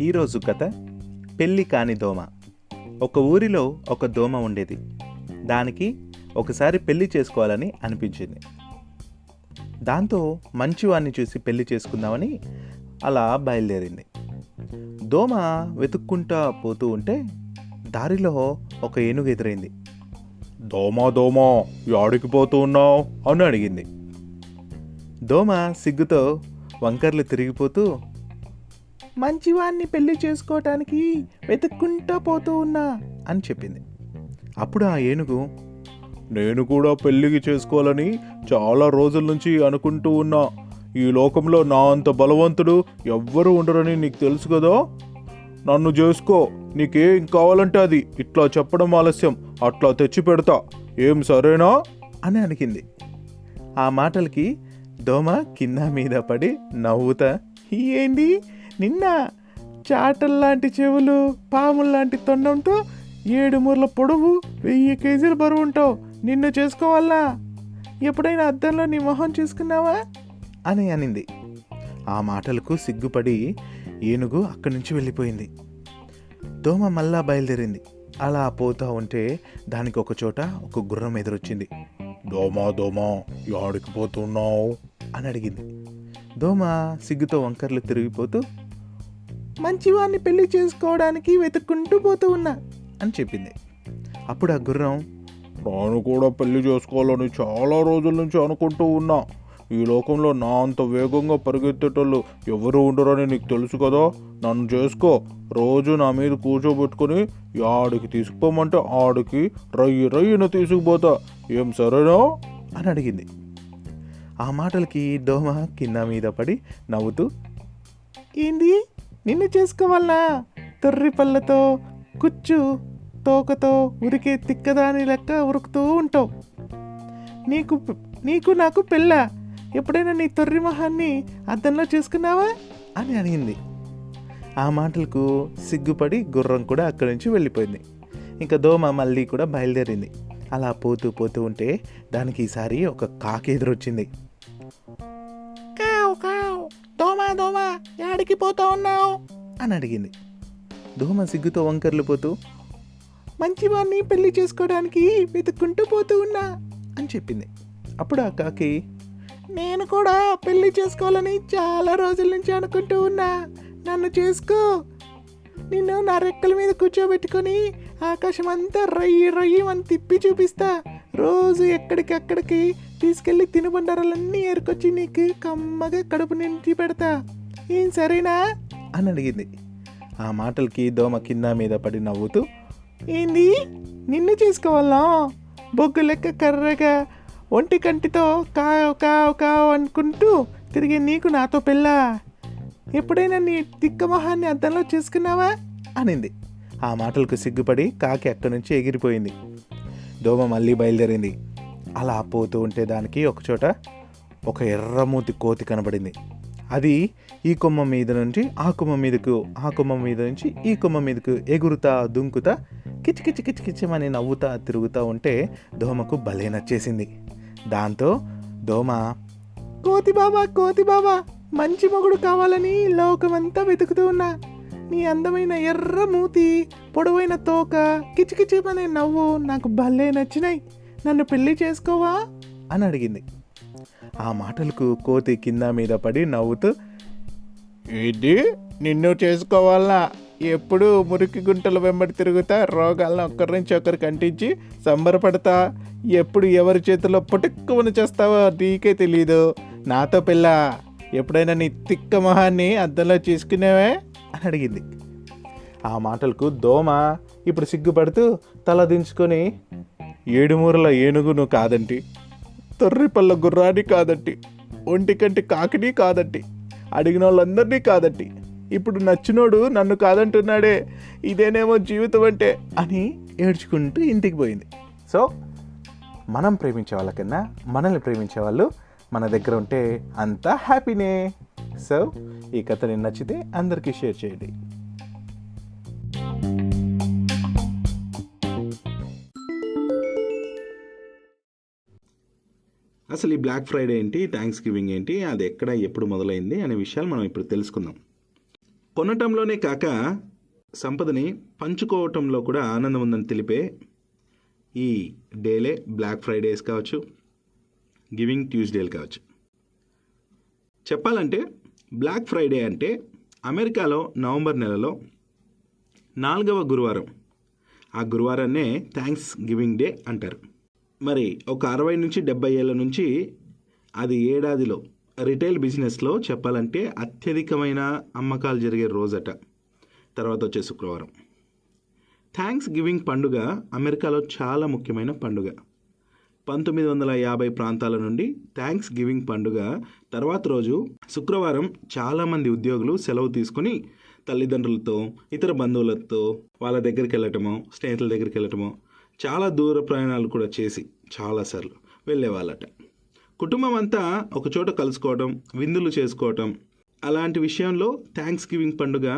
ఈరోజు కథ పెళ్ళి కాని దోమ. ఒక ఊరిలో ఒక దోమ ఉండేది. దానికి ఒకసారి పెళ్ళి చేసుకోవాలని అనిపించింది. దాంతో మంచివాడిని చూసి పెళ్ళి చేసుకుందామని అలా బయలుదేరింది. దోమ వెతుక్కుంటా పోతూ ఉంటే దారిలో ఒక ఏనుగు ఎదురైంది. దోమ దోమ యాడికి పోతూ ఉన్నావు? అని అడిగింది. దోమ సిగ్గుతో వంకర్లు తిరిగిపోతూ మంచివాణ్ణి పెళ్ళి చేసుకోవటానికి వెతుక్కుంటా పోతూ ఉన్నా అని చెప్పింది. అప్పుడు ఆ ఏనుగు నేను కూడా పెళ్ళికి చేసుకోవాలని చాలా రోజుల నుంచి అనుకుంటూ ఉన్నా. ఈ లోకంలో నా అంత బలవంతుడు ఎవ్వరూ ఉండరని నీకు తెలుసు కదా? నన్ను చేసుకో. నీకేం కావాలంటే అది. ఇట్లా చెప్పడం ఆలస్యం. అట్లా తెచ్చి పెడతా ఏం సరేనా? అని అడిగింది ఆ మాటలకి దోమ కింద మీద పడి నవ్వుతా. ఏంది? నిన్న చాటల్లాంటి చెవులు పాముల్లాంటి తొండంతో ఏడు మూరల పొడవు వెయ్యి కేజీలు బరువు ఉంటావు. నిన్ను చేసుకోవాలా? ఎప్పుడైనా అద్దంలో నీ మొహం చూసుకున్నావా? అని అనింది. ఆ మాటలకు సిగ్గుపడి ఏనుగు అక్కడి నుంచి వెళ్ళిపోయింది. దోమ మళ్ళా బయలుదేరింది. అలా పోతా ఉంటే దానికి ఒక చోట ఒక గుర్రం ఎదురొచ్చింది. దోమ దోమ యాడికి పోతున్నావు. అని అడిగింది. దోమ సిగ్గుతో వంకర్లు తిరిగిపోతూ మంచివాడిని పెళ్ళి చేసుకోవడానికి వెతుక్కుంటూ పోతూ ఉన్నా అని చెప్పింది. అప్పుడు ఆ గుర్రం నేను కూడా పెళ్ళి చేసుకోవాలని చాలా రోజుల నుంచి అనుకుంటూ ఉన్నా. ఈ లోకంలో నా అంత వేగంగా పరిగెత్తేటోళ్ళు ఎవరు ఉండరని నీకు తెలుసు కదా? నన్ను చేసుకో. రోజు నా మీద కూర్చోబెట్టుకొని ఆడికి తీసుకుపోమంటే ఆడికి రయ్యి రయ్యను తీసుకుపోతా. ఏం సరేనా? అని అడిగింది. ఆ మాటలకి దోమ కింద మీద పడి నవ్వుతూ ఏంది? నిన్ను చేసుకోవాలనా తొర్రి పళ్ళతో కుచ్చు తోకతో ఉరికే తిక్కదాని లెక్క ఉరుకుతూ ఉంటావు. నీకు నీకు నాకు పెళ్ళ? ఎప్పుడైనా నీ తొర్రి మొహాన్ని అద్దంలో చూసుకున్నావా? అని అడిగింది ఆ మాటలకు సిగ్గుపడి గుర్రం కూడా అక్కడి నుంచి వెళ్ళిపోయింది. ఇంకా దోమ మళ్ళీ కూడా బయలుదేరింది. అలా పోతూ పోతూ ఉంటే దానికి ఈసారి ఒక కాకి ఎదురొచ్చింది. కావు కావు దోమ దోమ యాడికి పోతా ఉన్నావు? అని అడిగింది. దోమ సిగ్గుతో వంకర్లు పోతూ మంచివాడిని పెళ్ళి చేసుకోవడానికి వెతుక్కుంటూ పోతూ ఉన్నా అని చెప్పింది. అప్పుడు ఆ కాకి నేను కూడా పెళ్ళి చేసుకోవాలని చాలా రోజుల నుంచి అనుకుంటూ ఉన్నా. నన్ను చేసుకో. నిన్ను నా రెక్కల మీద కూర్చోబెట్టుకొని ఆకాశం అంతా రయ్యి రయ్యి అని తిప్పి చూపిస్తా. రోజు ఎక్కడికక్కడికి తీసుకెళ్ళి తినుబండారాలన్నీ ఏరుకొచ్చి నీకు కమ్మగా కడుపు నింటి పెడతా. ఏం సరేనా? అని అడిగింది. ఆ మాటలకి దోమ కింద మీద పడి నవ్వుతూ ఏంది? నిన్ను చేసుకోవాలా? బొగ్గు లెక్క కర్రగా ఒంటి కంటితో కావు కావు కావు అనుకుంటూ తిరిగి నీకు నాతో పెళ్ళా? ఎప్పుడైనా నీ తిక్కమొహాన్ని అద్దంలో చూసుకున్నావా? అనింది. ఆ మాటలకు సిగ్గుపడి కాకి అక్కడి నుంచి ఎగిరిపోయింది. దోమ మళ్ళీ బయలుదేరింది. అలా పోతూ ఉంటే దానికి ఒకచోట ఒక ఎర్రమూతి కోతి కనబడింది. అది ఈ కొమ్మ మీద నుంచి ఆ కొమ్మ మీదకు ఆ కొమ్మ మీద నుంచి ఈ కొమ్మ మీదకు ఎగురుతా దుంకుతా కిచకిచి కిచకిచమని నవ్వుతా తిరుగుతూ ఉంటే దోమకు భలే నచ్చేసింది. దాంతో దోమ కోతి బాబా కోతి బాబా మంచి మొగుడు కావాలని లోకమంతా వెతుకుతూ ఉన్నా. నీ అందమైన ఎర్ర మూతి పొడవైన తోక కిచకిచమనే నవ్వు నాకు భలే నచ్చినాయి. నన్ను పెళ్ళి చేసుకోవా? అని అడిగింది. ఆ మాటలకు కోతి కింద మీద పడి నవ్వుతూ ఇది నిన్ను చేసుకోవాలా? ఎప్పుడు మురికి గుంటల వెంబడి తిరుగుతా రోగాలను ఒక్కరి నుంచి ఒకరికి అంటించి సంబరపడతా? ఎప్పుడు ఎవరి చేతిలో పుట్టుక్కుమని చేస్తావో నీకే తెలీదు. నాతో పిల్ల ఎప్పుడైనా నీ తిక్క మొహాన్ని అద్దంలో చేసుకునేవే? అని అడిగింది. ఆ మాటలకు దోమ ఇప్పుడు సిగ్గుపడుతూ తల దించుకొని ఏడుమూరల ఏనుగును కాదంటి తొర్రిపల్ల గుర్రాన్ని కాదంటి ఒంటికంటి కాకిని కాదంటి అడిగిన వాళ్ళందరినీ కాదంటి ఇప్పుడు నచ్చినోడు నన్ను కాదంటున్నాడే ఇదేనేమో జీవితం అంటే అని ఏడ్చుకుంటూ ఇంటికి పోయింది. సో మనం ప్రేమించే వాళ్ళకన్నా మనల్ని ప్రేమించే వాళ్ళు మన దగ్గర ఉంటే అంతా హ్యాపీనే. సో ఈ కథ నేను నచ్చితే అందరికీ షేర్ చేయండి. అసలు ఈ బ్లాక్ ఫ్రైడే ఏంటి? థ్యాంక్స్ గివింగ్ ఏంటి? అది ఎక్కడ ఎప్పుడు మొదలైంది అనే విషయాలు మనం ఇప్పుడు తెలుసుకుందాం. కొనటంలోనే కాక సంపదని పంచుకోవటంలో కూడా ఆనందం ఉందని తెలిపే ఈ డేలే బ్లాక్ ఫ్రైడేస్ కావచ్చు గివింగ్ ట్యూస్డేలు కావచ్చు. చెప్పాలంటే బ్లాక్ ఫ్రైడే అంటే అమెరికాలో నవంబర్ నెలలో నాలుగవ గురువారం. ఆ గురువారాన్నే థ్యాంక్స్ గివింగ్ డే అంటారు. మరి ఒక అరవై నుంచి డెబ్బై ఏళ్ళ నుంచి అది ఏడాదిలో రిటైల్ బిజినెస్లో చెప్పాలంటే అత్యధికమైన అమ్మకాలు జరిగే రోజట. తర్వాత వచ్చే శుక్రవారం. థ్యాంక్స్ గివింగ్ పండుగ అమెరికాలో చాలా ముఖ్యమైన పండుగ. పంతొమ్మిది వందల యాభై ప్రాంతాల నుండి థ్యాంక్స్ గివింగ్ పండుగ తర్వాత రోజు శుక్రవారం చాలామంది ఉద్యోగులు సెలవు తీసుకుని తల్లిదండ్రులతో ఇతర బంధువులతో వాళ్ళ దగ్గరికి వెళ్ళటమో స్నేహితుల దగ్గరికి వెళ్ళటమో చాలా దూర ప్రయాణాలు కూడా చేసి చాలాసార్లు వెళ్ళేవాళ్ళట. కుటుంబం అంతా ఒకచోట కలుసుకోవటం విందులు చేసుకోవటం అలాంటి విషయంలో థ్యాంక్స్ గివింగ్ పండుగ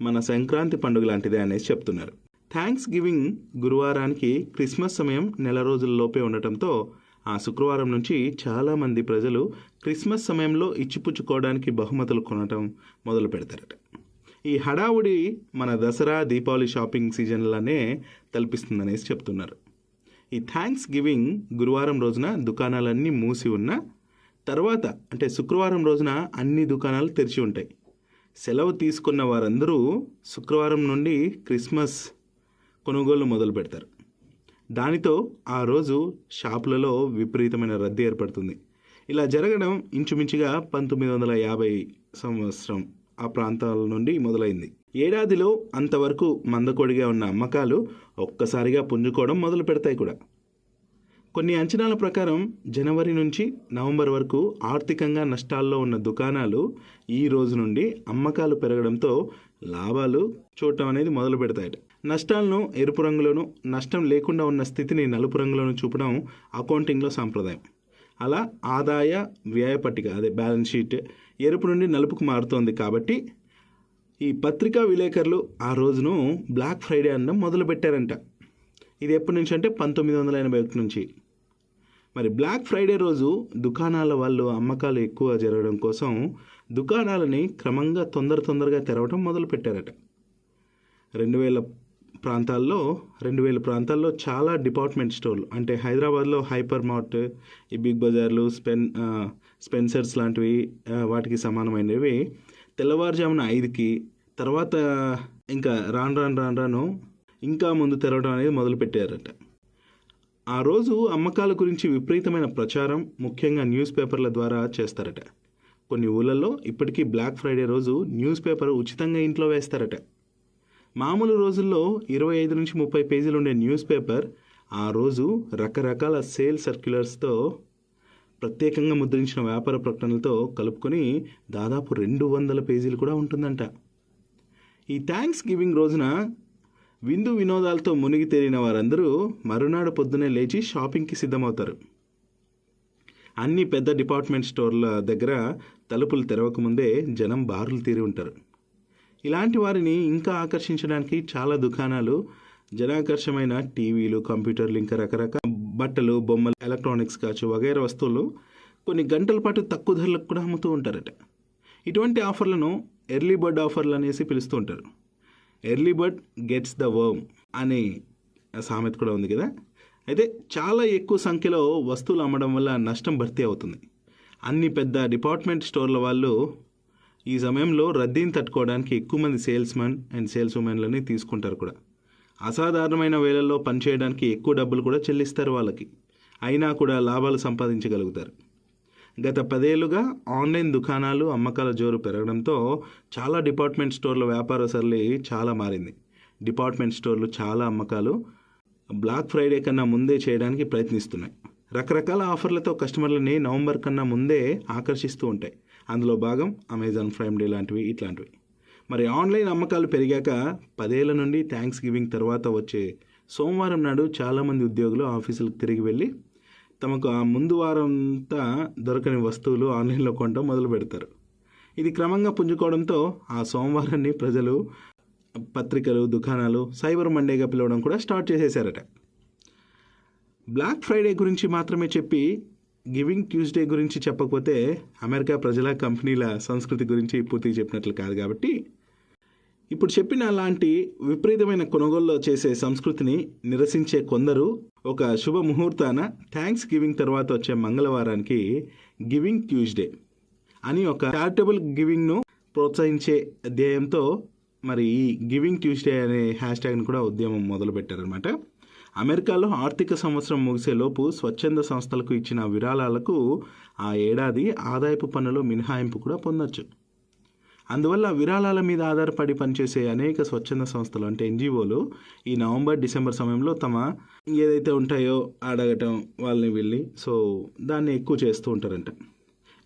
మన సంక్రాంతి పండుగ లాంటిదే అనేసి చెప్తున్నారు. థ్యాంక్స్ గివింగ్ గురువారానికి క్రిస్మస్ సమయం నెల రోజుల్లోపే ఉండటంతో ఆ శుక్రవారం నుంచి చాలామంది ప్రజలు క్రిస్మస్ సమయంలో ఇచ్చిపుచ్చుకోవడానికి బహుమతులు కొనటం మొదలు పెడతారట. ఈ హడావుడి మన దసరా దీపావళి షాపింగ్ సీజన్లనే తలపిస్తుందనేసి చెప్తున్నారు. ఈ థ్యాంక్స్ గివింగ్ గురువారం రోజున దుకాణాలన్నీ మూసి ఉన్న తర్వాత అంటే శుక్రవారం రోజున అన్ని దుకాణాలు తెరిచి ఉంటాయి. సెలవు తీసుకున్న వారందరూ శుక్రవారం నుండి క్రిస్మస్ కొనుగోలు మొదలు పెడతారు. దానితో ఆ రోజు షాపులలో విపరీతమైన రద్దీ ఏర్పడుతుంది. ఇలా జరగడం ఇంచుమించుగా పంతొమ్మిది వందల యాభై సంవత్సరం ఆ ప్రాంతాల నుండి మొదలైంది. ఏడాదిలో అంతవరకు మందకొడిగా ఉన్న అమ్మకాలు ఒక్కసారిగా పుంజుకోవడం మొదలు పెడతాయి కూడా. కొన్ని అంచనాల ప్రకారం జనవరి నుంచి నవంబర్ వరకు ఆర్థికంగా నష్టాల్లో ఉన్న దుకాణాలు ఈ రోజు నుండి అమ్మకాలు పెరగడంతో లాభాలు చూడటం అనేది మొదలు పెడతాయట. నష్టాలను ఎరుపు రంగులోను నష్టం లేకుండా ఉన్న స్థితిని నలుపు రంగులోను చూపడం అకౌంటింగ్లో సాంప్రదాయం. అలా ఆదాయ వ్యయ పట్టిక అదే బ్యాలెన్స్ షీట్ ఎరుపు నుండి నలుపుకు మారుతోంది కాబట్టి ఈ పత్రికా విలేకరులు ఆ రోజును బ్లాక్ ఫ్రైడే అనడం మొదలు పెట్టారంట ఇది ఎప్పటి నుంచి అంటే పంతొమ్మిది వందల ఎనభై ఒకటి నుంచి. మరి బ్లాక్ ఫ్రైడే రోజు దుకాణాల వాళ్ళు అమ్మకాలు ఎక్కువ జరగడం కోసం దుకాణాలని క్రమంగా తొందర తొందరగా తెరవడం మొదలు పెట్టారట రెండు వేల ప్రాంతాల్లో రెండు వేల ప్రాంతాల్లో చాలా డిపార్ట్మెంట్ స్టోర్లు. అంటే హైదరాబాద్లో హైపర్ మార్ట్ ఈ బిగ్ బజార్లు స్పెన్ స్పెన్సర్స్ లాంటివి వాటికి సమానమైనవి. తెల్లవారుజామున ఐదుకి తర్వాత ఇంకా రాను రాను రాను రాను ఇంకా ముందు తెరవడం అనేది మొదలుపెట్టారట. ఆ రోజు అమ్మకాల గురించి విపరీతమైన ప్రచారం ముఖ్యంగా న్యూస్ పేపర్ల ద్వారా చేస్తారట. కొన్ని ఊళ్ళల్లో ఇప్పటికీ బ్లాక్ ఫ్రైడే రోజు న్యూస్ పేపర్ ఉచితంగా ఇంట్లో వేస్తారట. మామూలు రోజుల్లో ఇరవై ఐదు నుంచి ముప్పై పేజీలు ఉండే న్యూస్ పేపర్ ఆ రోజు రకరకాల సేల్ సర్క్యులర్స్తో ప్రత్యేకంగా ముద్రించిన వ్యాపార ప్రకటనలతో కలుపుకొని దాదాపు రెండు వందల పేజీలు కూడా ఉంటుందంట. ఈ థ్యాంక్స్ గివింగ్ రోజున విందు వినోదాలతో మునిగి తేలిన వారందరూ మరునాడు పొద్దునే లేచి షాపింగ్కి సిద్ధమవుతారు. అన్ని పెద్ద డిపార్ట్మెంట్ స్టోర్ల దగ్గర తలుపులు తెరవకముందే జనం బారులు తీరి ఉంటారు. ఇలాంటి వారిని ఇంకా ఆకర్షించడానికి చాలా దుకాణాలు జనాకర్షమైన టీవీలు కంప్యూటర్లు ఇంకా రకరకాల బట్టలు బొమ్మలు ఎలక్ట్రానిక్స్ కావచ్చు వగైరా వస్తువులు కొన్ని గంటల పాటు తక్కువ ధరలకు కూడా అమ్ముతూ ఉంటారట. ఇటువంటి ఆఫర్లను ఎర్లీ బర్డ్ ఆఫర్లు అనేసి పిలుస్తూ ఉంటారు. Early bird gets the worm అనే సామెత కూడా ఉంది కదా. అయితే చాలా ఎక్కువ సంఖ్యలో వస్తువులు అమ్మడం వల్ల నష్టం భర్తీ అవుతుంది. అన్ని పెద్ద డిపార్ట్మెంట్ స్టోర్ల వాళ్ళు ఈ సమయంలో రద్దీని తట్టుకోవడానికి ఎక్కువ మంది సేల్స్మెన్ అండ్ సేల్స్ ఉమెన్లని తీసుకుంటారు కూడా. అసాధారణమైన వేళల్లో పనిచేయడానికి ఎక్కువ డబ్బులు కూడా చెల్లిస్తారు వాళ్ళకి. అయినా కూడా లాభాలు సంపాదించగలుగుతారు. గత పదేళ్ళుగా ఆన్లైన్ దుకాణాలు అమ్మకాల జోరు పెరగడంతో చాలా డిపార్ట్మెంట్ స్టోర్ల వ్యాపార సరళి చాలా మారింది. డిపార్ట్మెంట్ స్టోర్లు చాలా అమ్మకాలు బ్లాక్ ఫ్రైడే కన్నా ముందే చేయడానికి ప్రయత్నిస్తున్నాయి. రకరకాల ఆఫర్లతో కస్టమర్లని నవంబర్ కన్నా ముందే ఆకర్షిస్తూ ఉంటాయి. అందులో భాగం అమెజాన్ ప్రైమ్ డే లాంటివి ఇట్లాంటివి. మరి ఆన్లైన్ అమ్మకాలు పెరిగాక పదేళ్ళ నుండి థ్యాంక్స్ గివింగ్ తర్వాత వచ్చే సోమవారం నాడు చాలామంది ఉద్యోగులు ఆఫీసులకు తిరిగి వెళ్ళి తమకు ఆ ముందు వారంతా దొరకని వస్తువులు ఆన్లైన్లో కొనడం మొదలు పెడతారు. ఇది క్రమంగా పుంజుకోవడంతో ఆ సోమవారాన్ని ప్రజలు పత్రికలు దుకాణాలు సైబర్ మండేగా పిలవడం కూడా స్టార్ట్ చేసేసారట బ్లాక్ ఫ్రైడే గురించి మాత్రమే చెప్పి గివింగ్ ట్యూస్డే గురించి చెప్పకపోతే అమెరికా ప్రజల కంపెనీల సంస్కృతి గురించి పూర్తిగా చెప్పినట్లు కాదు కాబట్టి ఇప్పుడు చెప్పిన అలాంటి విపరీతమైన కొనుగోలు చేసే సంస్కృతిని నిరసించే కొందరు ఒక శుభ ముహూర్తాన థ్యాంక్స్ గివింగ్ తర్వాత వచ్చే మంగళవారానికి గివింగ్ ట్యూస్డే అని ఒక చారిటబుల్ గివింగ్ను ప్రోత్సహించే ధ్యేయంతో మరి ఈ గివింగ్ ట్యూస్డే అనే హ్యాష్ ట్యాగ్ను కూడా ఉద్యమం మొదలుపెట్టారనమాట అమెరికాలో ఆర్థిక సంవత్సరం ముగిసే లోపు స్వచ్ఛంద సంస్థలకు ఇచ్చిన విరాళాలకు ఆ ఏడాది ఆదాయపు పన్నులో మినహాయింపు కూడా పొందొచ్చు. అందువల్ల విరాళాల మీద ఆధారపడి పనిచేసే అనేక స్వచ్ఛంద సంస్థలు అంటే ఎన్జిఓలు ఈ నవంబర్ డిసెంబర్ సమయంలో తమ ఏదైతే ఉంటాయో అడగటం వాళ్ళని వెళ్ళి సో దాన్ని ఎక్కువ చేస్తూ ఉంటారంట.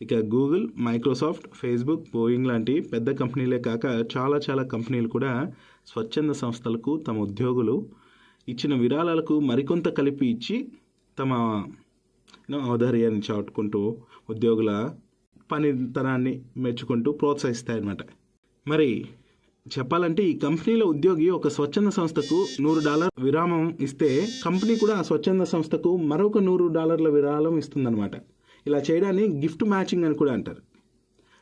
ఇక గూగుల్ మైక్రోసాఫ్ట్ ఫేస్బుక్ బోయింగ్ లాంటి పెద్ద కంపెనీలే కాక చాలా చాలా కంపెనీలు కూడా స్వచ్ఛంద సంస్థలకు తమ ఉద్యోగులు ఇచ్చిన విరాళాలకు మరికొంత కలిపి ఇచ్చి తమ ఔదార్యాన్ని చాటుకుంటూ ఉద్యోగుల పనితనాన్ని మెచ్చుకుంటూ ప్రోత్సహిస్తాయన్నమాట. మరి చెప్పాలంటే ఈ కంపెనీల ఉద్యోగి ఒక స్వచ్ఛంద సంస్థకు నూరు డాలర్ విరామం ఇస్తే కంపెనీ కూడా ఆ స్వచ్ఛంద సంస్థకు మరొక నూరు డాలర్ల విరాళం ఇస్తుందన్నమాట. ఇలా చేయడాన్ని గిఫ్ట్ మ్యాచింగ్ అని కూడా అంటారు.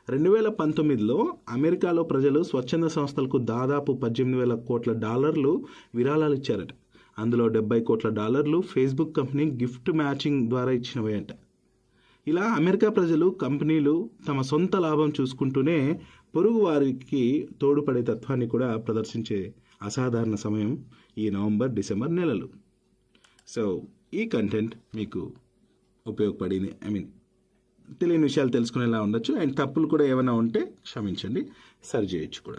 రెండు వేల పంతొమ్మిదిలో అమెరికాలో ప్రజలు స్వచ్ఛంద సంస్థలకు దాదాపు పద్దెనిమిది వేల కోట్ల డాలర్లు విరాళాలు ఇచ్చారట. అందులో డెబ్బై కోట్ల డాలర్లు ఫేస్బుక్ కంపెనీ గిఫ్ట్ మ్యాచింగ్ ద్వారా ఇచ్చినవే అంట ఇలా అమెరికా ప్రజలు కంపెనీలు తమ సొంత లాభం చూసుకుంటూనే పొరుగు వారికి తోడుపడే తత్వాన్ని కూడా ప్రదర్శించే అసాధారణ సమయం ఈ నవంబర్ డిసెంబర్ నెలలు. సో ఈ కంటెంట్ మీకు ఉపయోగపడింది. ఐ మీన్ తెలియని విషయాలు తెలుసుకునేలా ఉండొచ్చు. అండ్ తప్పులు కూడా ఏమైనా ఉంటే క్షమించండి. సరి చేయొచ్చు కూడా.